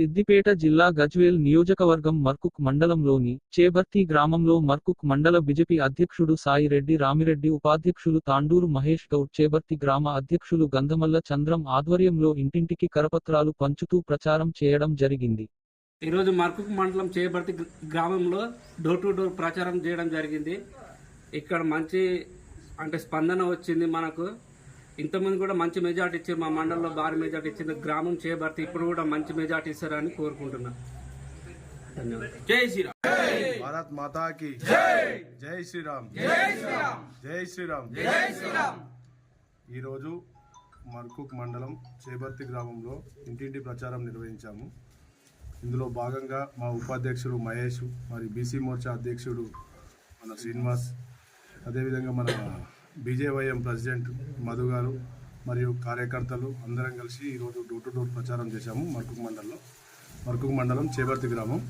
సిద్దిపేట జిల్లా గజ్వేల్ నియోజకవర్గం మర్కుక్ మండలంలోని చేబర్తి గ్రామంలో మర్కుక్ మండల బిజెపి అధ్యక్షుడు సాయిరెడ్డి రామిరెడ్డి ఉపాధ్యక్షులు తాండూరు మహేష్ గౌడ్ చేబర్తి గ్రామ అధ్యక్షులు గంధమల్ల చంద్రం ఆధ్వర్యంలో ఇంటింటికి కరపత్రాలు పంచుతూ ప్రచారం చేయడం జరిగింది. ఈరోజు మర్కుక్ మండలం చేబర్తి గ్రామంలో డోర్ టు డోర్ ప్రచారం చేయడం జరిగింది. ఇక్కడ మంచి అంటే స్పందన వచ్చింది మనకు. ఇంతకుముందు కూడా మంచి మెజార్టీ ఇచ్చారు. మా మండలంలో భారీ మెజార్టీ ఇచ్చింది గ్రామం చేయబర్తి ఇప్పుడు కూడా మంచి మెజార్టీ ఇస్తారని కోరుకుంటున్నా. ధన్యవాదాలు. జై శ్రీరామ్. భారత్ మాతా కి జై శ్రీరామ్. జై శ్రీరామ్. ఈరోజు మర్కుక్ మండలం చేబర్తి గ్రామంలో ఇంటింటి ప్రచారం నిర్వహించాము. ఇందులో భాగంగా మా ఉపాధ్యక్షుడు మహేష్ మరి బీసీ మోర్చా అధ్యక్షుడు మన శ్రీనివాస్ అదేవిధంగా మన బీజేవైఎం ప్రెసిడెంట్ మధు గారు మరియు కార్యకర్తలు అందరం కలిసి ఈరోజు డోర్ టు డోర్ ప్రచారం చేశాము మర్కుక్ మండలంలో. మర్కుక్ మండలం చేపర్తి గ్రామం.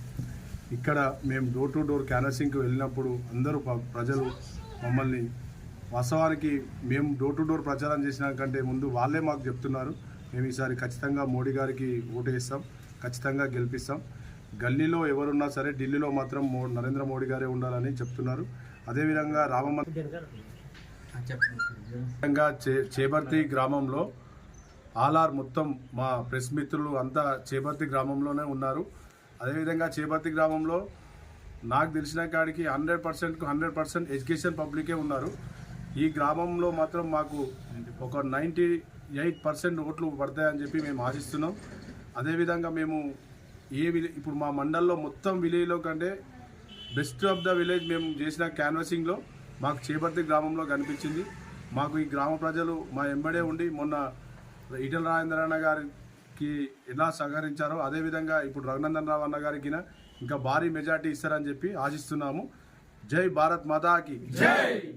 ఇక్కడ మేము డోర్ టు డోర్ క్యానసింగ్కి వెళ్ళినప్పుడు అందరూ ప్రజలు మమ్మల్ని వాస్తవానికి మేము డోర్ టు డోర్ ప్రచారం చేసిన కంటే ముందు వాళ్ళే మాకు చెప్తున్నారు. మేము ఈసారి ఖచ్చితంగా మోడీ గారికి ఓటు వేస్తాం ఖచ్చితంగా గెలిపిస్తాం. గల్లీలో ఎవరున్నా సరే ఢిల్లీలో మాత్రం నరేంద్ర మోడీ గారే ఉండాలని చెప్తున్నారు. అదేవిధంగా రామమ్మ విధంగా చే చేబర్తి గ్రామంలో ఆర్ఆర్ మొత్తం మా ప్రెస్ మిత్రులు అంతా చేబర్తి గ్రామంలోనే ఉన్నారు. అదేవిధంగా చేబర్తి గ్రామంలో నాకు తెలిసిన కాడికి హండ్రెడ్ పర్సెంట్కు హండ్రెడ్ పర్సెంట్ ఎడ్యుకేషన్ పబ్లికే ఉన్నారు. ఈ గ్రామంలో మాత్రం మాకు ఒక నైంటీ ఎయిట్ పర్సెంట్ ఓట్లు పడతాయని చెప్పి మేము ఆశిస్తున్నాం. అదేవిధంగా మేము ఏ విలే ఇప్పుడు మా మండల్లో మొత్తం విలేజ్లో కంటే బెస్ట్ ఆఫ్ ద విలేజ్ మేము చేసిన క్యాన్వసింగ్లో మాకు చేపర్తి గ్రామంలో కనిపించింది. మాకు ఈ గ్రామ ప్రజలు మా ఎంబడే ఉండి మొన్న ఈటల రాజేంద్ర గారికి ఎలా సహకరించారో అదేవిధంగా ఇప్పుడు రఘునందన్ రావు అన్న గారికి ఇంకా భారీ మెజార్టీ ఇస్తారని చెప్పి ఆశిస్తున్నాము. జై భారత్ మాతాకి. జై!